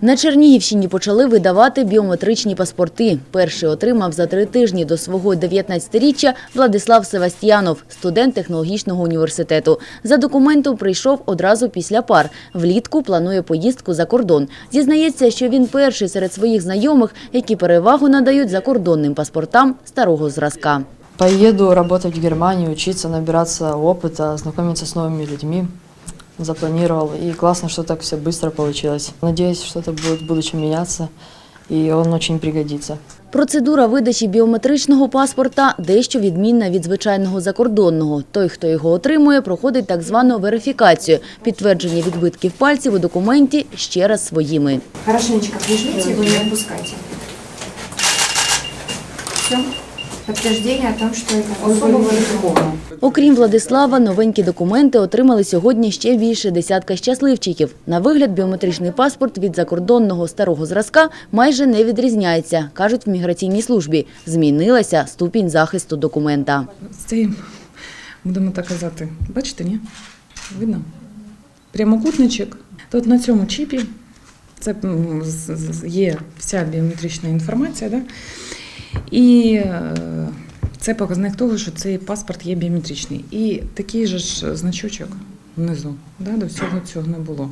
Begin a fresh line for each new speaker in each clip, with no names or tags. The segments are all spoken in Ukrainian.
На Чернігівщині почали видавати біометричні паспорти. Перший отримав за три тижні до свого 19-річчя Владислав Севастьянов, студент технологічного університету. За документом прийшов одразу після пар. Влітку планує поїздку за кордон. Зізнається, що він перший серед своїх знайомих, які перевагу надають закордонним паспортам старого зразка.
Поеду работать в Германию, учиться, набираться опыта, знакомиться с новыми людьми. Запланировал. И классно, что так все быстро получилось. Надеюсь, что-то будет в будущем меняться, и он очень пригодится.
Процедура видачі біометричного паспорта дещо відмінна від звичайного закордонного. Той, хто його отримує, проходить так звану верифікацію – підтвердження відбитків пальців у документі ще раз своїми.
Хорошенечко прижмите его, не отпускайте. Все. Подтверждение о том, что это.
Окрім Владислава, новенькі документи отримали сьогодні ще більше десятка щасливчиків. На вигляд біометричний паспорт від закордонного старого зразка майже не відрізняється, кажуть в міграційній службі. Змінилася ступінь захисту документа.
Цей, будемо так казати, бачите, ні? Видно? Прямокутничок. Тут на цьому чіпі це є вся біометрична інформація, да? І е, це показник того, що цей паспорт є біометричний. І такий же ж значочок внизу. Да? До всього цього не було.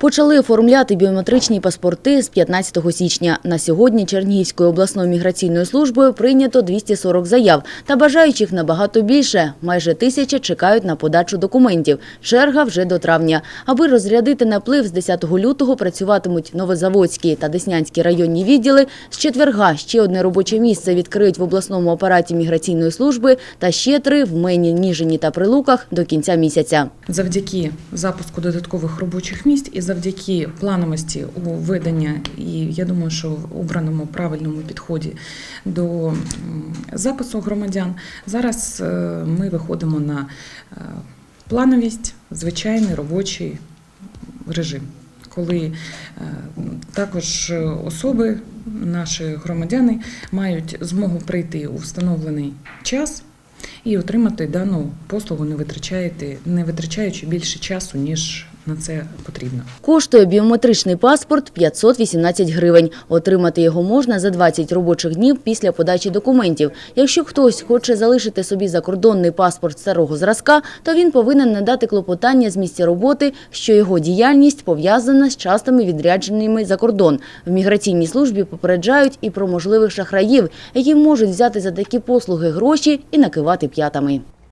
Почали оформляти біометричні паспорти з 15 січня. На сьогодні Чернігівською обласною міграційною службою прийнято 240 заяв. Та бажаючих набагато більше. Майже тисяча чекають на подачу документів. Черга вже до травня. Аби розрядити наплив, з 10 лютого працюватимуть Новозаводські та Деснянські районні відділи. З четверга ще одне робоче місце відкриють в обласному апараті міграційної служби та ще три в Мені, Ніжині та Прилуках до кінця місяця.
Завдяки запуску додаткових робочих місць і завдяки плановості у ведення, і я думаю, що в обраному правильному підході до запису громадян, зараз е, ми виходимо на е, плановість, звичайний робочий режим. Коли е, також особи, наші громадяни, мають змогу прийти у встановлений час і отримати дану послугу, не витрачаючи більше часу, ніж на це потрібно.
Коштує біометричний паспорт 518 гривень. Отримати його можна за 20 робочих днів після подачі документів. Якщо хтось хоче залишити собі закордонний паспорт старого зразка, то він повинен надати клопотання з місця роботи, що його діяльність пов'язана з частими відрядженнями за кордон. В міграційній службі попереджають і про можливих шахраїв, які можуть взяти за такі послуги гроші і накивати п'ятами.